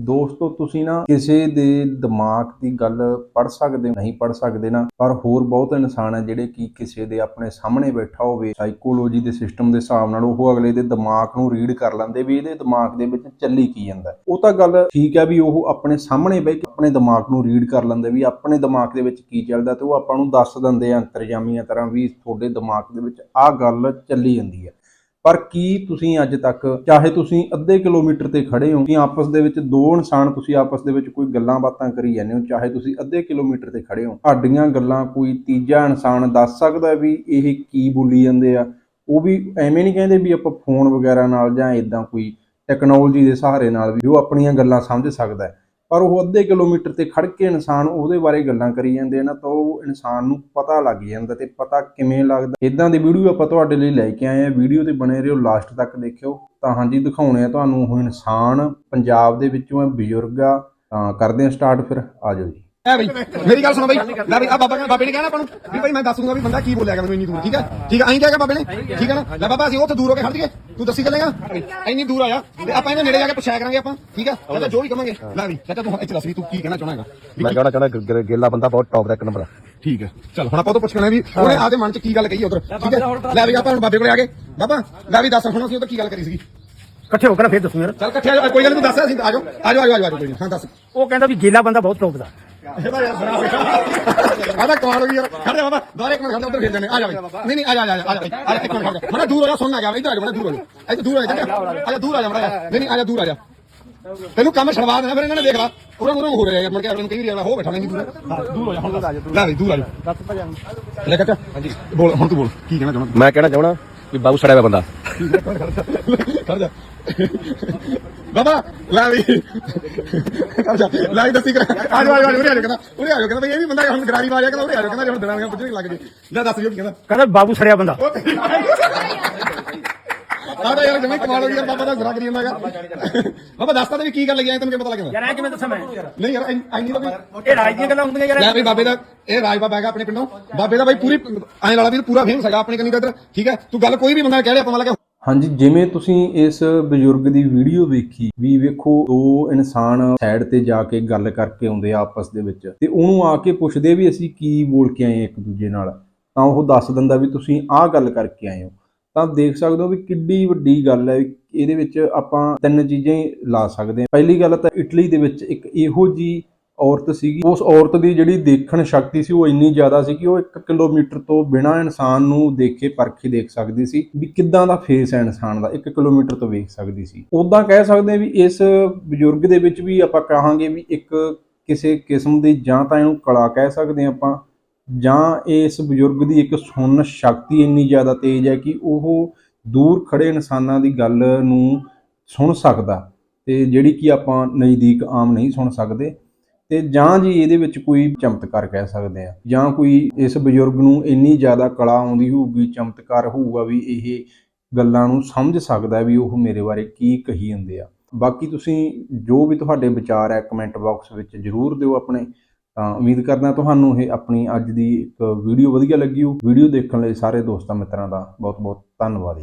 ਦੋਸਤੋ, ਤੁਸੀਂ ਨਾ ਕਿਸੇ ਦੇ ਦਿਮਾਗ ਦੀ ਗੱਲ ਪੜ ਸਕਦੇ ਨਹੀਂ ਪੜ ਸਕਦੇ ਨਾ, ਪਰ ਹੋਰ ਬਹੁਤ ਇਨਸਾਨ ਹੈ ਜਿਹੜੇ ਕਿ ਕਿਸੇ ਦੇ ਆਪਣੇ ਸਾਹਮਣੇ ਬੈਠਾ ਹੋਵੇ ਸਾਈਕੋਲੋਜੀ ਦੇ ਸਿਸਟਮ ਦੇ ਹਿਸਾਬ ਨਾਲ ਉਹ ਅਗਲੇ ਦੇ ਦਿਮਾਗ ਨੂੰ ਰੀਡ ਕਰ ਲੈਂਦੇ ਵੀ ਇਹਦੇ ਦਿਮਾਗ ਦੇ ਵਿੱਚ ਚੱਲੀ ਕੀ ਜਾਂਦਾ। ਉਹ ਤਾਂ ਗੱਲ ਠੀਕ ਹੈ ਵੀ ਉਹ ਆਪਣੇ ਸਾਹਮਣੇ ਬਹਿ ਕੇ ਆਪਣੇ ਦਿਮਾਗ ਨੂੰ ਰੀਡ ਕਰ ਲੈਂਦੇ ਵੀ ਆਪਣੇ ਦਿਮਾਗ ਦੇ ਵਿੱਚ ਕੀ ਚੱਲਦਾ ਤੇ ਉਹ ਆਪਾਂ ਨੂੰ ਦੱਸ ਦਿੰਦੇ ਆ ਅੰਤਰਜਾਮੀਆਂ ਤਰ੍ਹਾਂ ਵੀ ਤੁਹਾਡੇ ਦਿਮਾਗ ਦੇ ਵਿੱਚ ਆਹ ਗੱਲ ਚੱਲੀ ਜਾਂਦੀ ਹੈ ਪਰ ਕੀ ਤੁਸੀਂ ਅੱਜ ਤੱਕ, ਚਾਹੇ ਤੁਸੀਂ ਅੱਧੇ ਕਿਲੋਮੀਟਰ ਤੇ ਖੜੇ ਹੋ ਕਿ ਆਪਸ ਦੇ ਵਿੱਚ ਦੋ ਇਨਸਾਨ ਤੁਸੀਂ ਆਪਸ ਦੇ ਵਿੱਚ ਕੋਈ ਗੱਲਾਂ ਬਾਤਾਂ ਕਰੀ ਜਾਂਦੇ ਹੋ, ਚਾਹੇ ਤੁਸੀਂ ਅੱਧੇ ਕਿਲੋਮੀਟਰ ਤੇ ਖੜੇ ਹੋ, ਤੁਹਾਡੀਆਂ ਗੱਲਾਂ ਕੋਈ ਤੀਜਾ ਇਨਸਾਨ ਦੱਸ ਸਕਦਾ ਵੀ ਇਹ ਕੀ ਬੋਲੀ ਜਾਂਦੇ ਆ? ਉਹ ਵੀ ਐਵੇਂ ਨਹੀਂ ਕਹਿੰਦੇ ਵੀ ਆਪਾਂ ਫੋਨ ਵਗੈਰਾ ਨਾਲ ਜਾਂ ਇਦਾਂ ਕੋਈ ਟੈਕਨੋਲੋਜੀ ਦੇ ਸਹਾਰੇ ਨਾਲ ਵੀ ਉਹ ਆਪਣੀਆਂ ਗੱਲਾਂ ਸਮਝ ਸਕਦਾ ਹੈ। ਪਰ ਉਹ ਅੱਧੇ ਕਿਲੋਮੀਟਰ ਤੇ ਖੜ ਕੇ ਇਨਸਾਨ ਉਹਦੇ ਬਾਰੇ ਗੱਲਾਂ ਕਰੀ ਜਾਂਦੇ ਆ ਨਾ, ਤਾਂ ਉਹ ਇਨਸਾਨ ਨੂੰ ਪਤਾ ਲੱਗ ਜਾਂਦਾ ਤੇ ਪਤਾ ਕਿਵੇਂ ਲੱਗਦਾ। ਇਦਾਂ ਦੀ ਵੀਡੀਓ ਆਪਾਂ ਤੁਹਾਡੇ ਲਈ ਲੈ ਕੇ ਆਏ ਆ। ਵੀਡੀਓ ਤੇ ਬਣੇ ਰਹੋ, ਲਾਸਟ ਤੱਕ ਦੇਖਿਓ। ਤਾਂ ਹਾਂਜੀ, ਦਿਖਾਉਣੇ ਆ ਤੁਹਾਨੂੰ ਉਹ ਇਨਸਾਨ ਪੰਜਾਬ ਦੇ ਵਿੱਚੋਂ ਹੈ, ਬਜ਼ੁਰਗ ਆ। ਤਾਂ ਕਰਦੇ ਆ ਸਟਾਰਟ ਫਿਰ, ਆ ਜਾਓ ਜੀ। ਐ ਬਈ ਮੇਰੀ ਗੱਲ ਸੁਣੋ ਬਈ। ਲੈ ਬਈ ਆ ਬਾਬਾ ਕਹਿੰਦਾ ਬਾਬੇ ਨੇ ਕਹਿਣਾ ਆਪਾਂ ਨੂੰ ਵੀ ਬਈ ਮੈਂ ਦੱਸ ਦੂੰਗਾ ਵੀ ਬੰਦਾ ਕੀ ਬੋਲਿਆਗਾ ਮੈਨੂੰ ਇੰਨੀ ਦੂਰ ਠੀਕ ਹੈ? ਠੀਕ ਹੈ ਐਂ ਕਹਿਗਾ ਬਾਬੇ ਨੇ ਠੀਕ ਹੈ ਨਾ? ਲੈ ਬਾਬਾ ਅਸੀਂ ਉੱਥੇ ਦੂਰ ਹੋ ਕੇ ਖੜ ਜੀਏ ਤੂੰ ਦੱਸੀ ਚੱਲੇਗਾ ਇੰਨੀ ਦੂਰ ਆਇਆ। ਤੇ ਆਪਾਂ ਇਹਦੇ ਨੇੜੇ ਜਾ ਕੇ ਪੁੱਛਿਆ ਕਰਾਂਗੇ ਆਪਾਂ ਠੀਕ ਹੈ? ਚਾਚਾ ਜੋ ਵੀ ਕਵਾਂਗੇ। ਲੈ ਵੀ ਚਾਚਾ ਤੂੰ ਇੱਥੇ ਦੱਸ ਵੀ ਤੂੰ ਕੀ ਕਹਿਣਾ ਚਾਹਣਾ ਹੈਗਾ? ਮੈਂ ਕਹਿਣਾ ਗ- ਗੇਲਾ ਬੰਦਾ ਬਹੁਤ ਟੌਪ ਦਾ ਇੱਕ ਨੰਬਰ ਆ। ਠੀਕ ਹੈ। ਚਲ ਹੁਣ ਆਪਾਂ ਉਹ ਤੋਂ ਪੁੱਛਣਾ ਵੀ ਉਹਨੇ ਆਦੇ ਮਨ ਚ ਕੀ ਗੱਲ ਕਹੀ ਉਧਰ ਠੀਕ ਹੈ? ਲੈ ਵੀ ਆਪਾਂ ਹੁਣ ਬਾਬੇ ਕੋਲੇ ਆ ਗਏ। ਬਾਬਾ ਲੈ ਵੀ ਦੱਸ ਹੁਣ ਅਸੀਂ ਉਧਰ ਕੀ ਗੱਲ ਕਰੀ ਸੀਗੀ? ਇਕੱਠੇ ਹੋ ਕੇ ਨਾ ਫੇਰ ਦੱਸੂ ਯਾਰ ਚੱਲ ਇਕੱਠੇ ਆ ਜਾਓ, ਕੋਈ ਗੱਲ ਨਹੀਂ ਤੂੰ ਦੱਸ ਅਸੀਂ ਆ ਜਾਓ ਆ ਜਾਓ ਆ ਕੋਈ ਹਾਂ ਦੱਸ। ਉਹ ਕਹਿੰਦਾ ਵੀ ਗੇਲਾ ਬੰਦਾ ਬਹੁਤ ਟੌਪ ਦਾ। ਆਦਾ ਕਮਾਲ ਹੋ ਗਈ ਯਾਰ ਖੜ ਜਾ ਬਾਬਾ ਦੁਬਾਰਾ ਇੱਕ ਮਿੰਟ ਖੜ ਜਾ ਉੱਧਰ ਫੇਰ ਜਾਣੇ ਆ ਜਾ ਬਈ ਨਹੀਂ ਨਹੀਂ ਆ ਜਾ ਆ ਜਾ ਆ ਜਾ ਆ ਜਾ ਇੱਕ ਮਿੰਟ ਖੜ ਜਾ ਮੈਂ ਦੂਰ ਹੋ ਜਾ ਸੁਣ ਨਾ ਗਿਆ ਇੱਧਰ ਆ ਜਾ ਮੈਂ ਦੂਰ ਹੋ ਜਾ ਇੱਧਰ ਦੂਰ ਆ ਜਾ ਆ ਜਾ ਦੂਰ ਆ ਜਾ ਮੜਾ ਨਹੀਂ ਨਹੀਂ ਆ ਜਾ ਦੂਰ ਆ ਜਾ ਤੈਨੂੰ ਕੰਮ ਛੜਵਾ ਦੇਣਾ ਫਿਰ ਇਹਨਾਂ ਨੇ ਦੇਖ ਲਾ ਉਰਾਂ ਉਰਾਂ ਹੋ ਰਿਹਾ ਯਾਰ ਮੁੜ ਕੇ ਅਗਲੇ ਨੂੰ ਕਹੀ ਰਿਹਾ ਹੋ ਬੈਠਾ ਨਹੀਂ ਦੂਰ ਦੂਰ ਹੋ ਜਾ ਹੁਣ ਲੈ ਬਈ ਦੂਰ ਆ ਜਾ ਲੈ ਕੱਟਾ ਹਾਂਜੀ ਬੋਲ ਹੁਣ ਤੂੰ ਬੋਲ ਕੀ ਕਹਿਣਾ ਚਾਹੁੰਦਾ ਮੈਂ ਕਹਿਣਾ ਚਾਹਣਾ ਵੀ ਬਾਬੂ ਸੜਿਆ ਹੋਇਆ ਬੰਦਾ ਖੜ ਜਾ। ਬਾਬਾ ਲੈ ਵੀ। ਖੜ ਜਾ। ਲੈ ਵੀ ਦੱਸੀ ਕਰ। ਆ ਜਾ ਆ ਜਾ ਉਰੇ ਆ ਜਾ ਕਹਿੰਦਾ। ਉਰੇ ਆ ਜਾ ਕਹਿੰਦਾ ਇਹ ਵੀ ਬੰਦਾ ਹੁਣ ਗਰਾਰੀ ਮਾਰਿਆ ਕਹਿੰਦਾ ਉਰੇ ਆ ਜਾ ਕਹਿੰਦਾ ਹੁਣ ਦੜਾਂਗੇ ਪੁੱਛਣ ਲੱਗ ਜੇ। ਲੈ ਦੱਸ ਜੋ ਕੀ ਕਹਿੰਦਾ। ਕਹਿੰਦਾ ਬਾਬੂ ਸੜਿਆ ਬੰਦਾ। ਆਹ ਯਾਰ ਜਮੇ ਕਮਾਲ ਹੋ ਯਾਰ ਬਾਬਾ ਦਾ ਗੁਰਾ ਕਰੀ ਜਾਂਦਾ ਹੈਗਾ। ਬਾਬਾ ਦੱਸਦਾ ਤੇ ਵੀ ਕੀ ਗੱਲ ਲੱਗੀ ਐ ਤੈਨੂੰ ਕੀ ਪਤਾ ਲੱਗਦਾ ਯਾਰ ਐ ਕਿਵੇਂ ਦੱਸਾਂ ਮੈਂ? ਨਹੀਂ ਯਾਰ ਐਨੀ ਤਾਂ ਵੀ ਇਹ ਰਾਜ ਦੀਆਂ ਗੱਲਾਂ ਹੁੰਦੀਆਂ ਯਾਰ। ਲੈ ਵੀ ਬਾਬੇ ਦਾ ਇਹ ਰਾਜ ਬਾਬਾ ਹੈਗਾ ਆਪਣੇ ਪਿੰਡੋਂ। ਬਾਬੇ ਦਾ ਬਾਈ ਪੂਰੀ ਐਂ ਵਾਲਾ ਵੀ ਪੂਰਾ ਫੇਮਸ ਹੈਗਾ ਆਪਣੇ ਕੰਨੀ ਦਾ ਇੱਧਰ। ਠੀਕ ਹੈ? ਤੂੰ ਗੱਲ ਕੋਈ ਵੀ ਬੰਦਾ ਕਹਿ ਲਿਆ ਆਪਾਂ ਮਤਲਬ ਕਿ ਹਾਂਜੀ, ਜਿਵੇਂ ਤੁਸੀਂ ਇਸ ਬਜ਼ੁਰਗ ਦੀ ਵੀਡੀਓ ਵੇਖੀ ਵੀ ਵੇਖੋ, ਦੋ ਇਨਸਾਨ ਸਾਈਡ ਤੇ ਜਾ ਕੇ ਗੱਲ ਕਰਕੇ ਆਉਂਦੇ ਆ ਆਪਸ ਦੇ ਵਿੱਚ ਤੇ ਉਹਨੂੰ ਆ ਕੇ ਪੁੱਛਦੇ ਵੀ ਅਸੀਂ ਕੀ ਬੋਲ ਕੇ ਆਏ ਇੱਕ ਦੂਜੇ ਨਾਲ। ਤਾਂ ਉਹ ਦੱਸ ਦਿੰਦਾ ਵੀ ਤੁਸੀਂ ਆਹ ਗੱਲ ਕਰਕੇ ਆਏ ਹੋ। ਤਾਂ ਦੇਖ ਸਕਦੇ ਹੋ ਵੀ ਕਿੱਡੀ ਵੱਡੀ ਗੱਲ ਹੈ, ਇਹਦੇ ਵਿੱਚ ਆਪਾਂ ਤਿੰਨ ਚੀਜ਼ਾਂ ਹੀ ਲਾ ਸਕਦੇ ਹਾਂ। ਪਹਿਲੀ ਗੱਲ ਤਾਂ ਇਟਲੀ ਦੇ ਵਿੱਚ ਇੱਕ ਇਹੋ ਜੀ ਔਰਤ ਸੀਗੀ। ਉਸ ਔਰਤ ਦੀ ਜਿਹੜੀ ਦੇਖਣ ਸ਼ਕਤੀ ਸੀ ਉਹ ਇੰਨੀ ਜ਼ਿਆਦਾ ਸੀ ਕਿ ਉਹ 1 ਕਿਲੋਮੀਟਰ ਤੋਂ ਬਿਨਾਂ ਇਨਸਾਨ ਨੂੰ ਦੇਖੇ ਪਰਖੇ ਦੇਖ ਸਕਦੀ ਸੀ ਵੀ ਕਿੱਦਾਂ ਦਾ ਫੇਸ ਹੈ ਇਨਸਾਨ ਦਾ 1 ਕਿਲੋਮੀਟਰ ਤੋਂ ਵੇਖ ਸਕਦੀ ਸੀ। ਉਦਾਂ ਕਹਿ ਸਕਦੇ ਵੀ ਇਸ ਬਜ਼ੁਰਗ ਦੇ ਵਿੱਚ ਵੀ ਆਪਾਂ ਕਹਾਂਗੇ ਵੀ ਇੱਕ ਕਿਸੇ ਕਿਸਮ ਦੀ ਜਾਂ ਤਾਂ ਇਹਨੂੰ ਕਲਾ ਕਹਿ ਸਕਦੇ ਹਾਂ ਆਪਾਂ, ਜਾਂ ਇਸ ਬਜ਼ੁਰਗ ਦੀ ਇੱਕ ਸੁਣਨ ਸ਼ਕਤੀ ਇੰਨੀ ਜ਼ਿਆਦਾ ਤੇਜ਼ ਹੈ ਕਿ ਉਹ ਦੂਰ ਖੜੇ ਇਨਸਾਨਾਂ ਦੀ ਗੱਲ ਨੂੰ ਸੁਣ ਸਕਦਾ ਤੇ ਜਿਹੜੀ ਕਿ ਆਪਾਂ ਨਜ਼ਦੀਕ ਆਮ ਨਹੀਂ ਸੁਣ ਸਕਦੇ। ਤੇ ਜਾਂ ਜੀ ਇਹਦੇ ਵਿੱਚ ਕੋਈ ਚਮਤਕਾਰ ਕਹਿ ਸਕਦੇ ਆ, ਜਾਂ ਕੋਈ ਇਸ ਬਜ਼ੁਰਗ ਨੂੰ ਇੰਨੀ ਜ਼ਿਆਦਾ ਕਲਾ ਆਉਂਦੀ ਹੋਊਗੀ, ਚਮਤਕਾਰ ਹੋਊਗਾ ਵੀ ਇਹ ਗੱਲਾਂ ਨੂੰ ਸਮਝ ਸਕਦਾ ਵੀ ਉਹ ਮੇਰੇ ਬਾਰੇ ਕੀ ਕਹੀ ਜਾਂਦੇ ਆ। ਬਾਕੀ ਤੁਸੀਂ ਜੋ ਵੀ ਤੁਹਾਡੇ ਵਿਚਾਰ ਹੈ ਕਮੈਂਟ ਬਾਕਸ ਵਿੱਚ ਜਰੂਰ ਦਿਓ ਆਪਣੇ, ਤਾਂ ਉਮੀਦ ਕਰਦਾ ਤੁਹਾਨੂੰ ਇਹ ਆਪਣੀ ਅੱਜ ਦੀ ਇੱਕ ਵੀਡੀਓ ਵਧੀਆ ਲੱਗੀ ਹੋ ਵੀਡੀਓ ਦੇਖਣ ਲਈ ਸਾਰੇ ਦੋਸਤਾਂ ਮਿੱਤਰਾਂ ਦਾ ਬਹੁਤ ਬਹੁਤ ਧੰਨਵਾਦ ਜੀ।